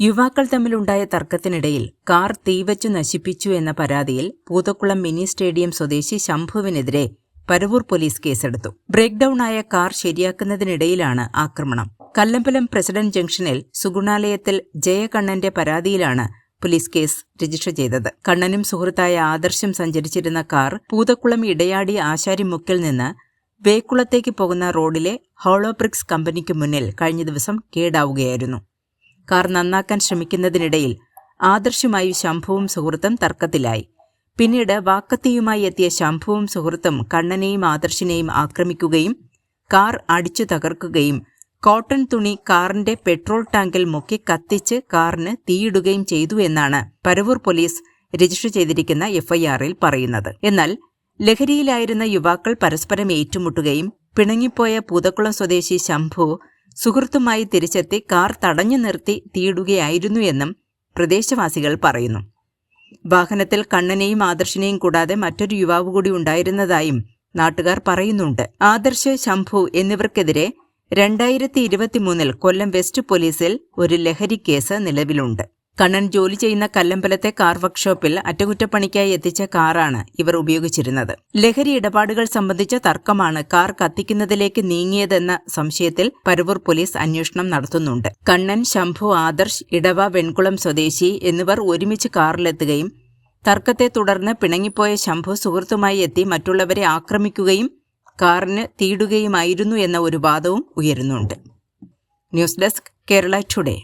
യുവാക്കൾ തമ്മിലുണ്ടായ തർക്കത്തിനിടയിൽ കാർ തീവച്ചു നശിപ്പിച്ചു എന്ന പരാതിയിൽ പൂതക്കുളം മിനി സ്റ്റേഡിയം സ്വദേശി ശംഭുവിനെതിരെ പരവൂർ പോലീസ് കേസെടുത്തു. ബ്രേക്ക് ഡൌൺ ആയ കാർ ശരിയാക്കുന്നതിനിടയിലാണ് ആക്രമണം. കല്ലമ്പലം പ്രസിഡന്റ് ജംഗ്ഷനിൽ സുഗുണാലയത്തിൽ ജയകണ്ണന്റെ പരാതിയിലാണ് പോലീസ് കേസ് രജിസ്റ്റർ ചെയ്തത്. കണ്ണനും സുഹൃത്തായ ആദർശം സഞ്ചരിച്ചിരുന്ന കാർ പൂതക്കുളം ഇടയാടി ആശാരിമുക്കിൽ നിന്ന് വേക്കുളത്തേക്ക് പോകുന്ന റോഡിലെ ഹോളോബ്രിക്സ് കമ്പനിക്ക് മുന്നിൽ കഴിഞ്ഞ ദിവസം കേടാവുകയായിരുന്നു. കാർ നന്നാക്കാൻ ശ്രമിക്കുന്നതിനിടയിൽ ആദർശുമായി ശംഭുവും സുഹൃത്തും തർക്കത്തിലായി. പിന്നീട് വാക്കത്തിയുമായി എത്തിയ ശംഭുവും സുഹൃത്തും കണ്ണനെയും ആദർശിനെയും ആക്രമിക്കുകയും കാർ അടിച്ചു തകർക്കുകയും കോട്ടൺ തുണി കാറിന്റെ പെട്രോൾ ടാങ്കിൽ മുക്കി കത്തിച്ച് കാറിന് തീയിടുകയും ചെയ്തു എന്നാണ് പരവൂർ പോലീസ് രജിസ്റ്റർ ചെയ്തിരിക്കുന്ന എഫ്ഐആറിൽ പറയുന്നത്. എന്നാൽ ലഹരിയിലായിരുന്ന യുവാക്കൾ പരസ്പരം ഏറ്റുമുട്ടുകയും പിണങ്ങിപ്പോയ പൂതക്കുളം സ്വദേശി ശംഭു സുഹൃത്തുമായി തിരിച്ചെത്തി കാർ തടഞ്ഞു നിർത്തി തീയിടുകയായിരുന്നു എന്നും പ്രദേശവാസികൾ പറയുന്നു. വാഹനത്തിൽ കണ്ണനെയും ആദർശിനെയും കൂടാതെ മറ്റൊരു യുവാവ് കൂടി ഉണ്ടായിരുന്നതായും നാട്ടുകാർ പറയുന്നുണ്ട്. ആദർശ് ശംഭു എന്നിവർക്കെതിരെ രണ്ടായിരത്തി ഇരുപത്തിമൂന്നിൽ കൊല്ലം വെസ്റ്റ് പോലീസിൽ ഒരു ലഹരി കേസ് നിലവിലുണ്ട്. കണ്ണൻ ജോലി ചെയ്യുന്ന കല്ലമ്പലത്തെ കാർ വർക്ക്ഷോപ്പിൽ അറ്റകുറ്റപ്പണിക്കായി എത്തിച്ച കാറാണ് ഇവർ ഉപയോഗിച്ചിരുന്നത്. ലഹരി ഇടപാടുകൾ സംബന്ധിച്ച തർക്കമാണ് കാർ കത്തിക്കുന്നതിലേക്ക് നീങ്ങിയതെന്ന സംശയത്തിൽ പരവൂർ പോലീസ് അന്വേഷണം നടത്തുന്നുണ്ട്. കണ്ണൻ ശംഭു ആദർശ് ഇടവ വെൺകുളം സ്വദേശി എന്നിവർ ഒരുമിച്ച് കാറിലെത്തുകയും തർക്കത്തെ തുടർന്ന് പിണങ്ങിപ്പോയ ശംഭു സുഹൃത്തുമായി എത്തി മറ്റുള്ളവരെ ആക്രമിക്കുകയും കാറിന് തീടുകയുമായിരുന്നു എന്ന ഒരു വാദവും ഉയരുന്നുണ്ട്. News desk Kerala today.